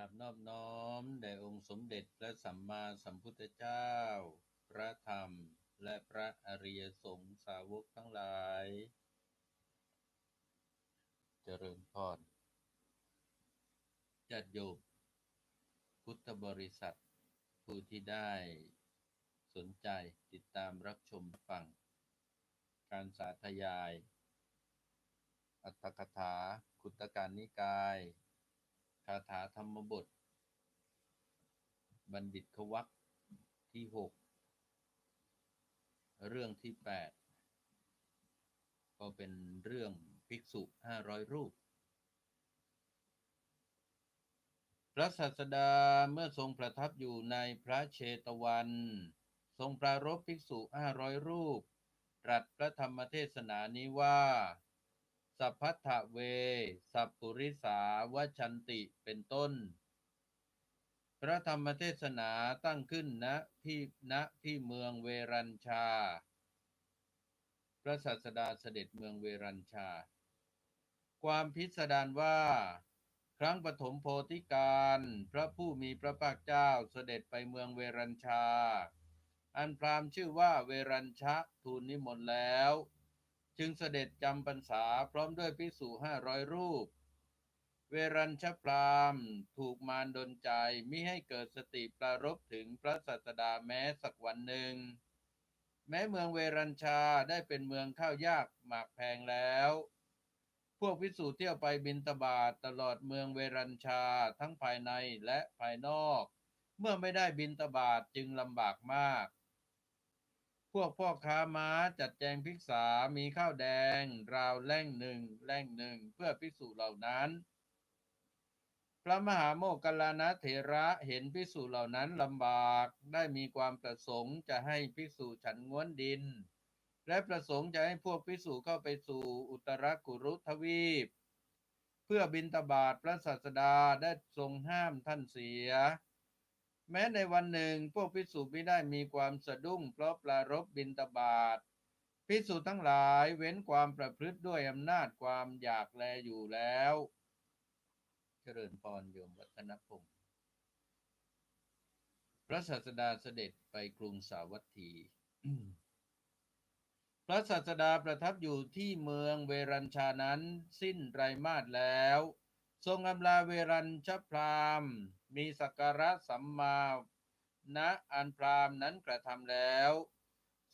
ราบนอบน้อมแด่องค์สมเด็จพระสัมมาสัมพุทธเจ้า พระธรรม และพระอริยสงฆ์สาวกทั้งหลาย เจริญพรญาติโยมพุทธบริษัท ผู้ที่ได้สนใจติดตามรับชมฟัง การสาธยาย อัตถกถาคุตการนิกายาถาธรรมบท บัณฑิตขวักที่หกเรื่องที่แปดก็เป็นเรื่องภิกษุห้าร้อยรูป พระศาสดาเมื่อทรงประทับอยู่ในพระเชตวัน ทรงปรารภภิกษุห้าร้อยรูป ตรัสพระธรรมเทศนานี้ว่า สัพพัทธเว สัพปุริสาวชันติเป็นต้น พระธรรมเทศนาตั้งขึ้นณที่ณที่เมืองเวรัญชา พระศาสดาเสด็จเมืองเวรัญชา ความพิสดารว่า ครั้งปฐมโพธิการ พระผู้มีพระภาคเจ้าเสด็จไปเมืองเวรัญชา อันพรามชื่อว่าเวรัญชะทูลนิมนต์แล้ว จึงเสด็จจำพรรษาพร้อมด้วยภิกษุห้าร้อยรูป เวรัญชพรามณ์ถูกมารดนใจมิให้เกิดสติปรารภถึงพระศาสดาแม้สักวันหนึ่ง แม้เมืองเวรัญชาได้เป็นเมืองข้าวยากหมากแพงแล้ว พวกภิกษุเที่ยวไปบินตบาตตลอดเมืองเวรัญชาทั้งภายในและภายนอก เมื่อไม่ได้บินตบาตจึงลำบากมาก พวกพ่อค้าม้าจัดแจงภิกษา มีข้าวแดง ราวแล่งหนึ่งแล่งหนึ่งเพื่อภิกษุเหล่านั้น พระมหาโมคคัลานะเถระเห็นภิกษุเหล่านั้นลำบาก ได้มีความประสงค์จะให้ภิกษุฉันง้วนดิน และประสงค์จะให้พวกภิกษุเข้าไปสู่อุตรกุรุทวีป เพื่อบินตบาตพระศาสดาได้ทรงห้ามท่านเสีย แม้ในวันหนึ่งพวกภิกษุไม่ได้มีความสะดุ้งเพราะปรารบบินตบาตภิกษุทั้งหลายเว้นความประพฤติด้วยอำนาจความอยากแลอยู่แล้ว เจริญพรโยมวัฒนพงศ์พระศาสดาเสด็จไปกรุงสาวัตถีพระศาสดาประทับอยู่ที่เมืองเวรัญชานั้นสิ้นไรมาสแล้ว ทรงอำลาเวรัญชพรามณ์ มีสักการะสัมมาณอันพรามณ์นั้นกระทำแล้ว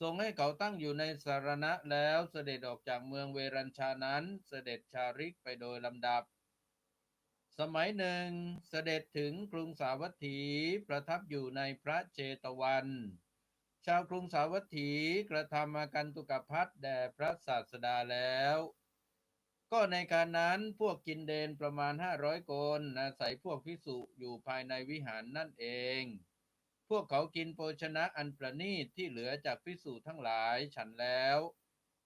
ทรงให้เขาตั้งอยู่ในสารณะแล้วเสด็จออกจากเมืองเวรัญชานั้น เสด็จชาริกไปโดยลำดับ สมัยหนึ่งเสด็จถึงกรุงสาวัตถีประทับอยู่ในพระเจตวัน ชาวกรุงสาวัตถีกระทำอากันตุกพัทแด่พระศาสดาแล้ว ก็ในการนั้นพวกกินเดนประมาณห้าร้อยคนอาศัยพวกพิสุอยู่ภายในวิหารนั่นเอง พวกเขากินโภชนะอันประณีตที่เหลือจากพิสุทั้งหลายฉันแล้ว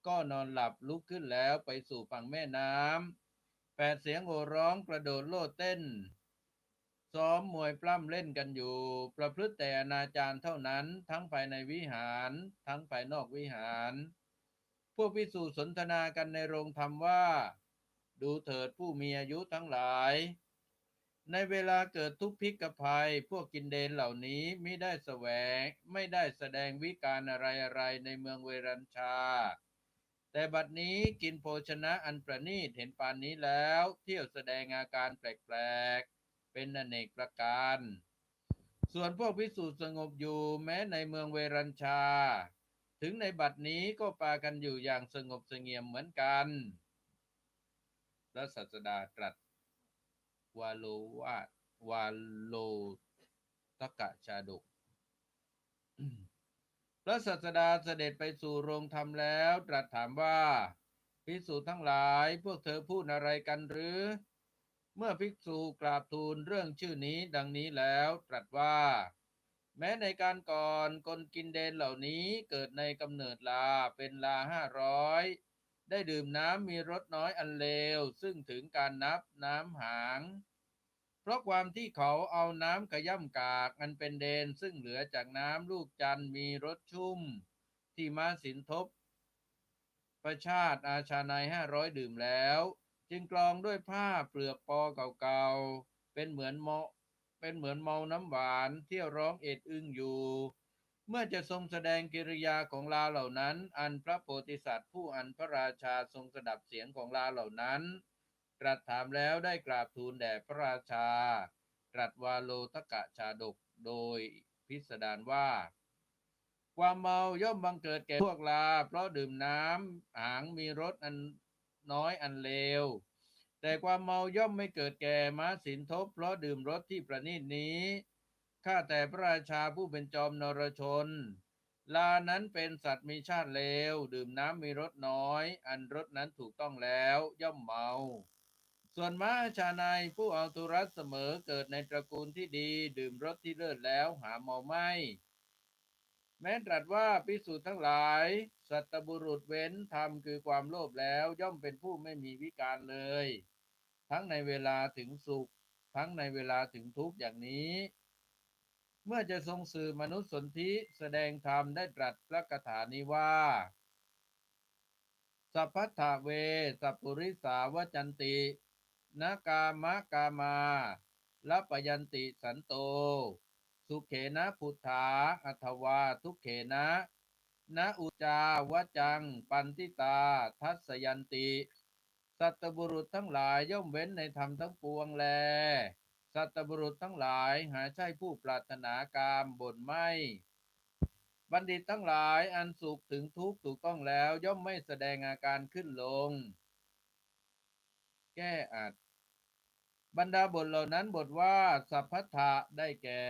ก็นอนหลับลุกขึ้นแล้วไปสู่ฝั่งแม่น้ำแปดเสียงโห่ร้องกระโดดโลดเต้น ซ้อมมวยปล้ำเล่นกันอยู่ ประพฤติแต่อนาจารเท่านั้นทั้งภายในวิหาร ทั้งภายนอกวิหาร วกพิสูจน์สนทนากันในโรงธรรมว่า ดูเถิดผู้มีอายุทั้งหลาย ในเวลาเกิดทุกพิกภัย พวกกินเดนเหล่านี้ไม่ได้แสวง ไม่ได้แสดงวิการอะไรอะไรในเมืองเวรัญชา แต่บัดนี้กินโภชนะอันประณีตเห็นปานนี้แล้ว เที่ยวแสดงอาการแปลกๆ เป็นอเนกประการ ส่วนพวกพิสูจน์สงบอยู่แม้ในเมืองเวรัญชา ถึงในบัดนี้ก็ปากันอยู่อย่างสงบเสงี่ยมเหมือนกันพระศาสดาตรัสวาโลวาวาโลตกะชาดก พระศาสดาเสด็จไปสู่โรงธรรมแล้ว ตรัสถามว่าภิกษุทั้งหลายพวกเธอพูดอะไรกันหรือ เมื่อภิกษุกราบทูลเรื่องชื่อนี้ดังนี้แล้วตรัสว่า แม้ในการก่อนคนกินเดนเหล่านี้เกิดในกำเนิดลาเป็นลาห้าร้อยได้ดื่มน้ำมีรสน้อยอันเลว ซึ่งถึงการนับน้ำหาง เพราะความที่เขาเอาน้ำขย่ำกากอันเป็นเดนซึ่งเหลือจากน้ำลูกจันมีรสชุ่ม ที่มาสินทบ ประชาติอาชาในห้าร้อยดื่มแล้ว จึงกรองด้วยผ้าเปลือกปอเก่าๆเป็นเหมือนเหมาะ เป็นเหมือนเมาน้ำหวานเที่ยวร้องเอ็ดอึ้งอยู่ เมื่อจะทรงแสดงกิริยาของลาเหล่านั้น อันพระโพธิสัตว์ผู้อันพระราชาทรงสดับเสียงของลาเหล่านั้นตรัสถามแล้วได้กราบทูลแด่พระราชา ตรัสวาโลทกะชาดกโดยพิสดารว่า ความเมาย่อมบังเกิดแก่พวกลา เพราะดื่มน้ำหางมีรสอันน้อยอันเลว แต่ความเมาย่อมไม่เกิดแก่ม้าสินทบ เพราะดื่มรสที่ประณีตนี้ ข้าแต่พระราชาผู้เป็นจอมนรชน ลานั้นเป็นสัตว์มีชาติเลว ดื่มน้ำมีรสน้อย อันรสนั้นถูกต้องแล้วย่อมเมา ส่วนม้าชาในายผู้เอาตุรัสเสมอเกิดในตระกูลที่ดี ดื่มรสที่เลิศแล้วหาเมาไม่แม้ตรัสว่าพิสูจน์ทั้งหลาย สัตบุรุษเว้นธรรมคือความโลภแล้วย่อมเป็นผู้ไม่มีวิการเลย ทั้งในเวลาถึงสุข ทั้งในเวลาถึงทุกข์อย่างนี้ เมื่อจะทรงสื่อมนุษย์สนธิแสดงธรรมได้ตรัสพระคาถานี้ว่าสัพพัทธเวสัพปุริสาวจันตินากามะกามาลปยันติสันโต สุเขนะพุทธาอัทวาทุกเขนะนะอุจาวจัง ปันติตา ทัศยันติ สัตบุรุษทั้งหลายย่อมเว้นในธรรมทั้งปวงแล สัตบุรุษทั้งหลายหาใช่ผู้ปรารถนากามบ่นไม่ บัณฑิตทั้งหลายอันสุขถึงทุกข์ถูกต้องแล้วย่อมไม่แสดงอาการขึ้นลง แก้อัดบรรดาบทเหล่านั้นบทว่าสัพพัทธะได้แก่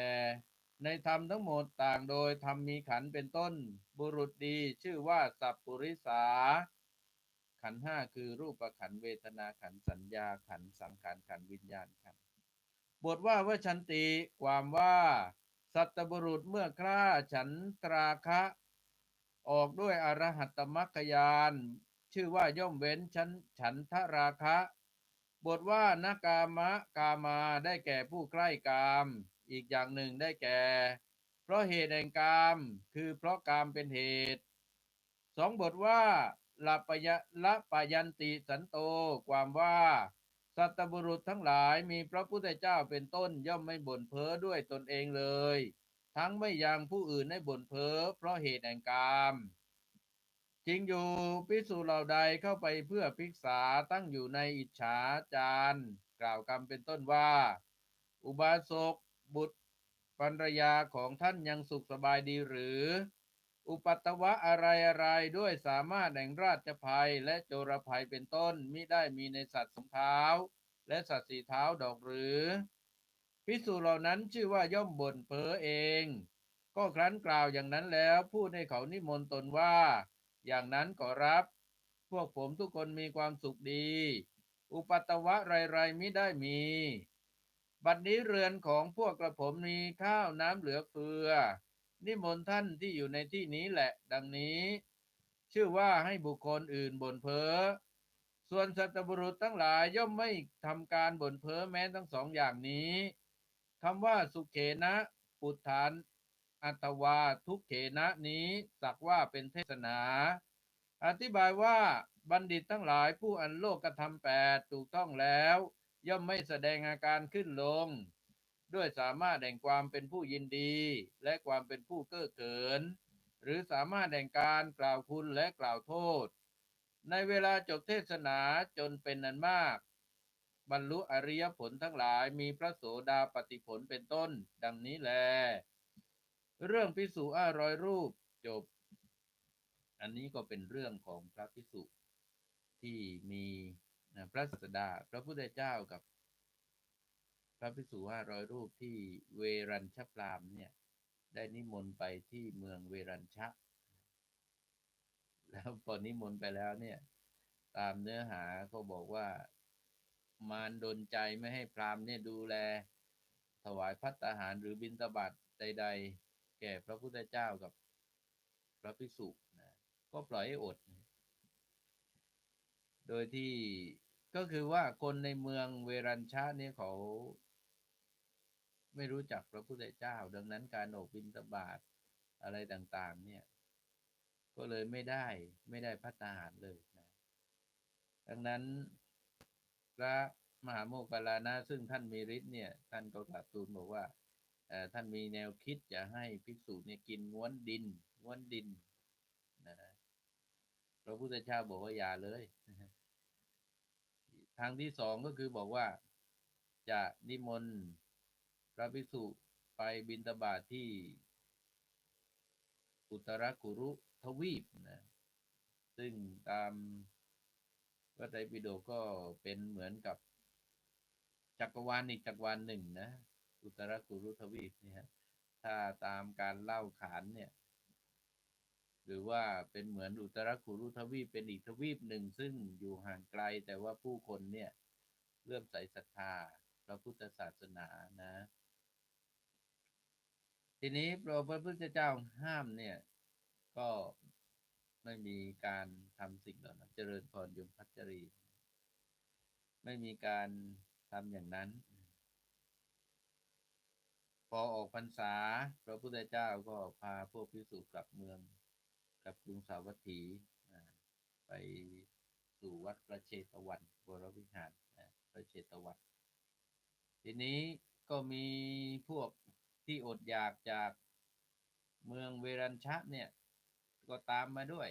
ในธรรมทั้งหมดต่างโดยธรรมมีขันเป็นต้น บุรุษดีชื่อว่าสัพปุริสา ขันห้าคือรูปขันเวทนาขันสัญญาขันสังขารขันวิญญาณขันบทว่าว่าชันติความว่า สัตบุรุษเมื่อคร่าฉันตราคะ ออกด้วยอรหัตมัคยาน ชื่อว่าย่อมเว้นฉันฉันทราคะ บทว่านากามะกามาได้แก่ผู้ใกล้กาม อีกอย่างหนึ่งได้แก่ เพราะเหตุแห่งกาม คือเพราะกามเป็นเหตุสองบทว่า ละปยะละปยันติสันโต ความว่า สัตบุรุษทั้งหลายมีพระพุทธเจ้าเป็นต้นย่อมไม่บ่นเพ้อด้วยตนเองเลย ทั้งไม่ยังผู้อื่นให้บ่นเพ้อเพราะเหตุแห่งกามจริงอยู่พิสูจน์เหล่าใดเข้าไปเพื่อพิกษาตั้งอยู่ในอิจฉาจารกล่าวคำเป็นต้นว่า อุบาสกบุตรภรรยาของท่านยังสุขสบายดีหรือ อุปัตวะอะไรอะไรด้วยสามารถแห่งราชภัยและโจรภัยเป็นต้นมิได้มีในสัตว์สองเท้า และสัตว์สี่เท้าดอกหรือพิสูจน์เหล่านั้นชื่อว่าย่อมบ่นเพ้อเอง ก็ครั้นกล่าวอย่างนั้นแล้วพูดให้เขานิมนต์ตนว่า อย่างนั้นขอรับ พวกผมทุกคนมีความสุขดี อุปัตตวะไรๆมิได้มี บัดนี้เรือนของพวกกระผมมีข้าวน้ำเหลือเฟือ นิมนต์ท่านที่อยู่ในที่นี้แหละดังนี้ ชื่อว่าให้บุคคลอื่นบ่นเพ้อส่วนสัตบุรุษทั้งหลายย่อมไม่ทำการบ่นเพ้อแม้ทั้งสองอย่างนี้คำว่าสุเขนะปุฏฐานอัตวาทุกเขนะนี้สักว่าเป็นเทศนา อธิบายว่าบัณฑิตทั้งหลายผู้อันโลกกระทำแปดถูกต้องแล้ว ย่อมไม่แสดงอาการขึ้นลง ด้วยสามารถแห่งความเป็นผู้ยินดี และความเป็นผู้เก้อเขิน หรือสามารถแห่งการกล่าวคุณและกล่าวโทษ ในเวลาจบเทศนาจนเป็นนันมาก บรรลุอริยผลทั้งหลายมีพระโสดาปฏิผลเป็นต้น ดังนี้แล เรื่องพิสุอ้ารอยรูปจบ อันนี้ก็เป็นเรื่องของพระพิสุที่มีพระสดาพระพุทธเจ้ากับ พระพิสุห้าร้อยรูปที่เวรัญชพรามเนี่ย ได้นิมนต์ไปที่เมืองเวรัญชะ แล้วพอนิมนต์ไปแล้วเนี่ย ตามเนื้อหาเขาบอกว่ามารดนใจไม่ให้พรามเนี่ยดูแล ถวายพัตตาหารหรือบิณฑบาตใด ๆ แก่พระพุทธเจ้ากับพระภิกษุนะก็ปล่อยให้อด โดยที่ก็คือว่าคนในเมืองเวรัญชะเนี่ยเขา ไม่รู้จักพระพุทธเจ้า ดังนั้นการออกบิณฑบาตอะไรต่างๆ เนี่ย ก็เลยไม่ได้ไม่ได้พัตตาหารเลยนะ ดังนั้นพระมหาโมคคัลลานะซึ่งท่านมีฤทธิ์เนี่ย ท่านก็กราบทูลบอกว่าท่านมีแนวคิดจะให้ภิกษุเนี่ยกินง้วนดินง้วนดินนะพระพุทธเจ้าบอกว่าอย่าเลยทางที่สองก็คือบอกว่าจะนิมนต์ ระภิกษุไปบิณฑบาตที่อุตรกุรุทวีปนะ ซึ่งตามพระไตรปิฎกก็เป็นเหมือนกับจักรวาลอีกจักรวาลหนึ่งนะ อุตรกุรุทวีปเนี่ยถ้าตามการเล่าขานเนี่ย หรือว่าเป็นเหมือนอุตรกุรุทวีปเป็นอีกทวีปหนึ่ง ซึ่งอยู่ห่างไกลแต่ว่าผู้คนเนี่ยเริ่มใส่ศรัทธาพระพุทธศาสนานะ ทีนี้พระพุทธเจ้าห้ามเนี่ย ก็ไม่มีการทำสิ่งเหล่านั้น เจริญพรยมพัชรี ไม่มีการทำอย่างนั้น พอออกพรรษา พระพุทธเจ้าก็พาพวกพิสุกลับเมืองกับกรุงสาวัตถีไปสู่วัดพระเชตวันวรวิหารนะพระเชตวันทีนี้ก็มีพวก ที่อดอยากจากเมืองเวรัญชะเนี่ย ก็ตามมาด้วย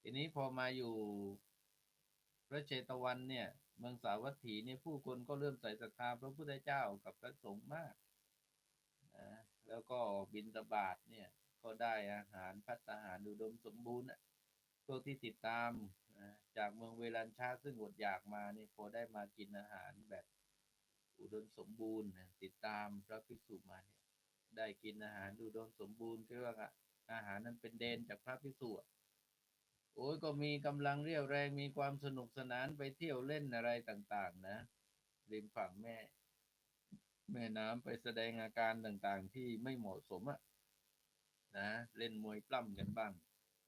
ทีนี้พอมาอยู่พระเชตวันเนี่ย เมืองสาวัตถีเนี่ยผู้คนก็เริ่มใส่ศรัทธาพระพุทธเจ้ากับพระสงฆ์มากนะแล้วก็บิณฑบาตเนี่ย ก็ได้อาหารพัฒหารอุดมสมบูรณ์น่ะพวกที่ติดตามจากเมืองเวรัญชาซึ่งอดอยากมาเนี่ยพอได้มากินอาหารแบบ อุดมสมบูรณ์ติดตามพระภิกษุมาเนี่ย ได้กินอาหารอุดมสมบูรณ์คือว่าอาหารนั้นเป็นเดนจากพระภิกษุอะโอ้ยก็มีกำลังเรียวแรงมีความสนุกสนานไปเที่ยวเล่นอะไรต่างๆ นะริมฝั่งแม่ แม่น้ำไปแสดงอาการต่างๆ ที่ไม่เหมาะสมอะนะเล่นมวยปล้ำกันบ้าง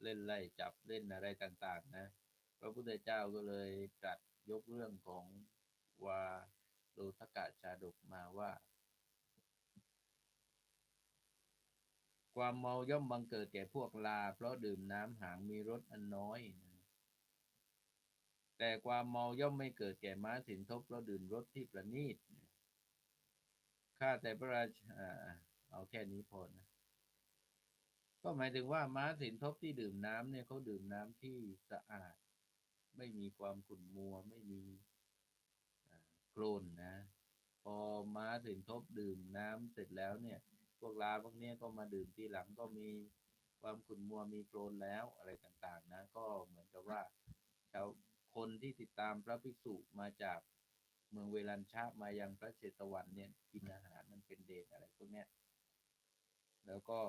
เล่นไล่จับเล่นอะไรต่าง ๆ นะพระพุทธเจ้าก็เลยตรัสยกเรื่องของวา โลทกะชาดกมาว่า ความเมาย่อมบังเกิดแก่พวกลา เพราะดื่มน้ำหางมีรสอันน้อยนะแต่ความเมาย่อมไม่เกิดแก่ม้าสินทบเพราะดื่มรสที่ประณีตข้าแต่พระราชาเอาแค่นี้พอนะ ก็หมายถึงว่าม้าสินทบที่ดื่มน้ำเนี่ยเขาดื่มน้ำที่สะอาด ไม่มีความขุ่นมัวไม่มี ลนนะ พอม้าสินทบดื่มน้ำเสร็จแล้วเนี่ย พวกลาพวกนี้ก็มาดื่มทีหลังก็มีความขุ่นมัวมีโคลนแล้วอะไรต่างๆ นะ ก็เหมือนกับว่าชาวคนที่ติดตามพระภิกษุมาจากเมืองเวลัญชามายังพระเชตวันเนี่ยกินอาหารมันเป็นเดชอะไรพวกเนี้ยแล้วก็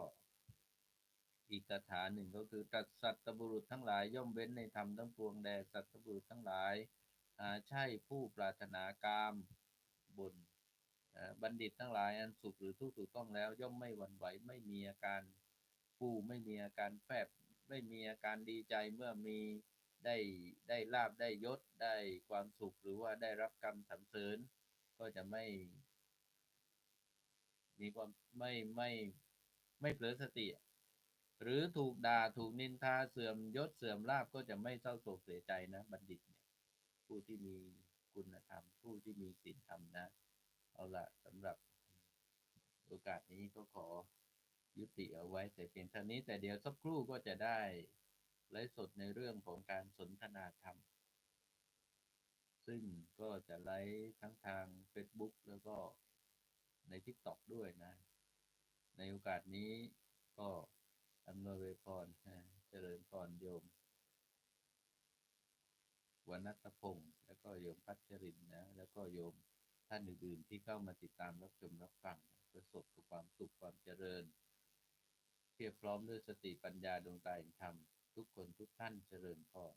อีกคาถาหนึ่งก็คือตัดสัตบุรุษทั้งหลายย่อมเว้นในธรรมทั้งปวงแด่สัตบุรุษทั้งหลาย ใช่ผู้ปรารถนากามบุญบัณฑิตทั้งหลายอันสุขหรือทุกข์ถูกต้องแล้ว ย่อมไม่หวั่นไหวไม่มีอาการฟูไม่มีอาการแฝบไม่มีอาการดีใจเมื่อมีได้ได้ลาบได้ยศได้ความสุขหรือว่าได้รับกรรมสรรเสริญ ก็จะไม่ มีความไม่ไม่ไม่เผลอสติ หรือถูกด่าถูกนินทาเสื่อมยศเสื่อมลาบก็จะไม่เศร้าโศกเสียใจนะ บัณฑิตเนี่ย ผู้ที่มีคุณธรรม ผู้ที่มีศีลธรรมนะ เอาละสำหรับโอกาสนี้ก็ขอยุติเอาไว้แต่เพียงเท่านี้แต่เดี๋ยวสักครู่ก็จะได้ไลฟ์สดในเรื่องของการสนทนาธรรม ซึ่งก็จะไลฟ์ทั้งทาง Facebook แล้วก็ใน TikTok ด้วยนะ ในโอกาสนี้ก็อำนวยพรเจริญพรโยม วนัตพงศ์แล้วก็โยมพัชรินนะ แล้วก็โยมท่านอื่นๆที่เข้ามาติดตามรับชมรับฟังประสบกับความสุขความเจริญเพียบพร้อมด้วยสติปัญญาดวงตาแห่งธรรม ทุกคนทุกท่านเจริญพร